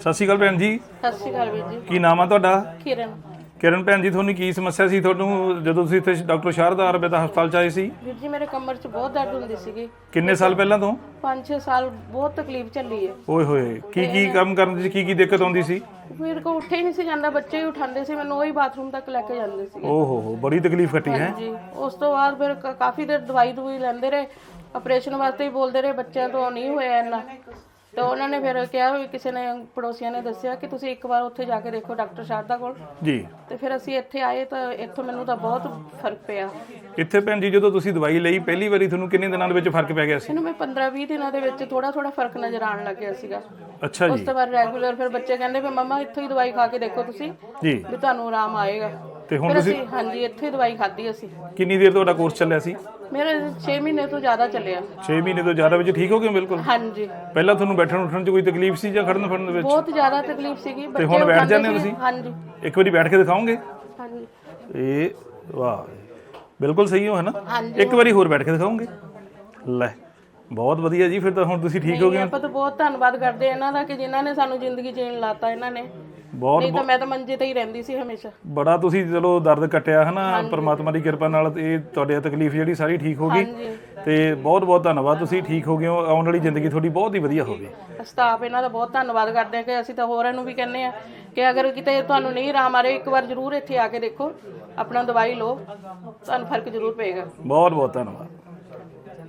ਸਤਿ ਸ਼੍ਰੀ ਅਕਾਲ ਭੈਣ ਜੀ। ਸਤਿ ਸ਼੍ਰੀ ਅਕਾਲ ਵੀਰ ਜੀ। ਕੀ ਨਾਮ ਆ ਤੁਹਾਡਾ? ਕਿਰਨ। ਕਿਰਨ ਭੈਣ ਜੀ ਤੁਹਾਨੂੰ ਕੀ ਸਮੱਸਿਆ ਸੀ? ਤੁਹਾਨੂੰ ਜਦੋਂ ਤੁਸੀਂ ਇੱਥੇ ਡਾਕਟਰ ਸ਼ਾਰਦਾ ਆਯੁਰਵੇਦਾ ਹਸਪਤਾਲ ਚ ਆਏ ਸੀ? ਵੀਰ ਜੀ ਮੇਰੇ ਕਮਰ 'ਚ ਬਹੁਤ ਦਰਦ ਹੁੰਦੀ ਸੀਗੀ। ਕਿੰਨੇ ਸਾਲ ਪਹਿਲਾਂ ਤੋਂ? 5-6 ਸਾਲ ਬਹੁਤ ਤਕਲੀਫ ਚੱਲੀ ਹੈ ਓਏ ਹੋਏ ਕੀ ਕੀ ਕੰਮ ਕਰਨ ਦੀ ਕੀ ਕੀ ਦਿੱਕਤ ਆਉਂਦੀ ਸੀ? ਮੇਰੇ ਕੋ ਉੱਠੇ ਹੀ ਨਹੀਂ ਸੀ ਜਾਂਦਾ ਬੱਚੇ ਹੀ ਉਠਾਉਂਦੇ ਸੀ ਮੈਨੂੰ ਉਹੀ ਬਾਥਰੂਮ ਤੱਕ ਲੈ ਕੇ ਜਾਂਦੇ ਸੀ ਓ ਹੋ ਹੋ ਬੜੀ ਤਕਲੀਫ ਕੱਟੀ ਹੈ? ਜੀ ਉਸ ਤੋਂ ਬਾਅਦ ਫਿਰ ਕ- ਕਾਫੀ ਦੇਰ ਦਵਾਈ ਦਵਾਈ ਲੈਂਦੇ ਰਹੇ ਆਪਰੇਸ਼ਨ ਵਾਸਤੇ ਹੀ ਬੋਲਦੇ ਰਹੇ ਬੱਚਿਆਂ ਤੋਂ ਨਹੀਂ ਹੋਇਆ ਇੰਨਾ। ਤੇ ਉਹਨਾਂ ਨੇ ਫਿਰ ਕਿਹਾ ਵੀ ਕਿਸੇ ਨੇ ਪੜੋਸੀਆਂ ਨੇ ਦੱਸਿਆ ਕਿ ਤੁਸੀਂ ਇੱਕ ਵਾਰ ਉੱਥੇ ਜਾ ਕੇ ਦੇਖੋ ਡਾਕਟਰ ਸ਼ਾਰਦਾ ਕੋਲ। ਜੀ। ਤੇ ਫਿਰ ਅਸੀਂ ਇੱਥੇ ਆਏ ਤਾਂ ਇੱਥੋਂ ਮੈਨੂੰ ਤਾਂ ਬਹੁਤ ਫ਼ਰਕ ਪਿਆ। ਇੱਥੇ ਭੈਣ ਜੀ ਜਦੋਂ ਤੁਸੀਂ ਦਵਾਈ ਲਈ ਪਹਿਲੀ ਵਾਰੀ ਤੁਹਾਨੂੰ ਕਿੰਨੇ ਦਿਨਾਂ ਦੇ ਵਿੱਚ ਫ਼ਰਕ ਪੈ ਗਿਆ ਸੀ? ਇਹਨੂੰ ਮੈਂ 15-20 ਦਿਨਾਂ ਦੇ ਵਿੱਚ ਥੋੜਾ ਥੋੜਾ ਫ਼ਰਕ ਨਜ਼ਰ ਆਉਣ ਲੱਗਿਆ ਸੀਗਾ। ਅੱਛਾ ਉਸ ਜੀ ਤੋਂ ਬਾਅਦ ਰੈਗੂਲਰ ਫਿਰ ਬੱਚੇ ਕਹਿੰਦੇ ਵੀ ਮਮਾ ਇੱਥੋਂ ਹੀ ਦਵਾਈ ਖਾ ਕੇ ਦੇਖੋ ਤੁਸੀਂ। ਜੀ। ਵੀ ਤੁਹਾਨੂੰ ਆਰਾਮ ਆਏਗਾ। ਤੇ ਹੁਣ ਫਿਰ ਤੁਸੀਂ ਅਸੀਂ ਹਾਂਜੀ ਇੱਥੇ ਹੀ ਦਵਾਈ ਖਾਧੀ ਅਸੀਂ। ਕਿੰਨੀ ਦੇਰ ਤੁਹਾਡਾ ਕੋਰਸ ਚੱਲਿਆ ਸੀ? ਮੇਰੇ 6 ਮਹੀਨੇ ਤੋਂ ਜ਼ਿਆਦਾ ਚੱਲਿਆ। 6 ਮਹੀਨੇ ਤੋਂ ਜ਼ਿਆਦਾ ਵਿੱਚ ਠੀਕ ਹੋ ਗਏ ਬਿਲਕੁਲ? ਹਾਂਜੀ। ਪਹਿਲਾਂ ਤੁਹਾਨੂੰ ਬੈਠਣ ਉੱਠਣ 'ਚ ਕੋਈ ਤਕਲੀਫ ਸੀ ਜਾਂ ਖੜਨ ਫੜਨ ਦੇ ਵਿੱਚ? ਬਹੁਤ ਜ਼ਿਆਦਾ ਤਕਲੀਫ ਸੀਗੀ ਬੱਚੇ ਹੁਣ ਬੈਠ ਉਠਾਉਂਦੇ ਜਾਂਦੇ ਹੋ ਸੀ। ਤੁਸੀਂ? ਹਾਂਜੀ। ਇੱਕ ਵਾਰੀ ਬੈਠ ਕੇ ਦਿਖਾਓਗੇ? ਹਾਂਜੀ। ਇਹ ਵਾਹ। ਬਿਲਕੁਲ ਸਹੀ ਹੋ ਹੈ ਨਾ? ਹਾਂਜੀ। ਇੱਕ ਵਾਰੀ ਹੋਰ ਬੈਠ ਕੇ ਦਿਖਾਓਗੇ? ਲੈ ਬਹੁਤ ਵਧੀਆ ਜੀ ਫਿਰ ਤਾਂ ਹੁਣ ਤੁਸੀਂ ਠੀਕ ਹੋ ਗਏ ਆਪਾਂ ਤਾਂ ਬਹੁਤ ਧੰਨਵਾਦ ਕਰਦੇ ਹਾਂ ਇਹਨਾਂ ਦਾ ਕਿ ਜਿਨ੍ਹਾਂ ਨੇ ਸਾਨੂੰ ਜ਼ਿੰਦਗੀ ਜੀਣ ਲਾਤਾ ਇਹਨਾਂ ਨੇ। ਬਹੁਤ ਨਹੀਂ ਤਾਂ ਮੈਂ ਤਾਂ ਮੰਜੇ ਤੇ ਹੀ ਰਹਿੰਦੀ ਸੀ ਹਮੇਸ਼ਾ। ਬੜਾ ਤੁਸੀਂ ਚਲੋ ਦਰਦ ਕੱਟਿਆ ਹੈ ਨਾ ਪਰਮਾਤਮਾ ਦੀ ਕਿਰਪਾ ਨਾਲ ਇਹ ਤੁਹਾਡੀ ਤਕਲੀਫ ਜਿਹੜੀ ਸਾਰੀ ਠੀਕ ਹੋ ਗਈ। ਹਾਂਜੀ। ਤੇ ਬਹੁਤ ਬਹੁਤ ਧੰਨਵਾਦ ਤੁਸੀਂ ਠੀਕ ਹੋ ਗਏ ਹੋ ਆਉਣ ਵਾਲੀ ਜ਼ਿੰਦਗੀ ਤੁਹਾਡੀ ਬਹੁਤ ਹੀ ਵਧੀਆ ਹੋਵੇ ਸਟਾਫ ਇਹਨਾਂ ਦਾ ਬਹੁਤ ਧੰਨਵਾਦ ਕਰਦੇ ਹਾਂ ਕਿ ਅਸੀਂ ਤਾਂ ਹੋਰਾਂ ਨੂੰ ਵੀ ਕਹਿੰਦੇ ਆ ਕਿ ਅਗਰ ਕਿਤੇ ਤੁਹਾਨੂੰ ਨਹੀਂ ਆਰਾਮ ਆ ਰਿਹਾ ਇੱਕ ਵਾਰ ਜ਼ਰੂਰ ਇੱਥੇ ਆ ਕੇ ਦੇਖੋ ਆਪਣਾ ਦਵਾਈ ਲਓ ਤੁਹਾਨੂੰ ਫ਼ਰਕ ਜ਼ਰੂਰ ਪਏਗਾ। ਬਹੁਤ ਬਹੁਤ ਧੰਨਵਾਦ।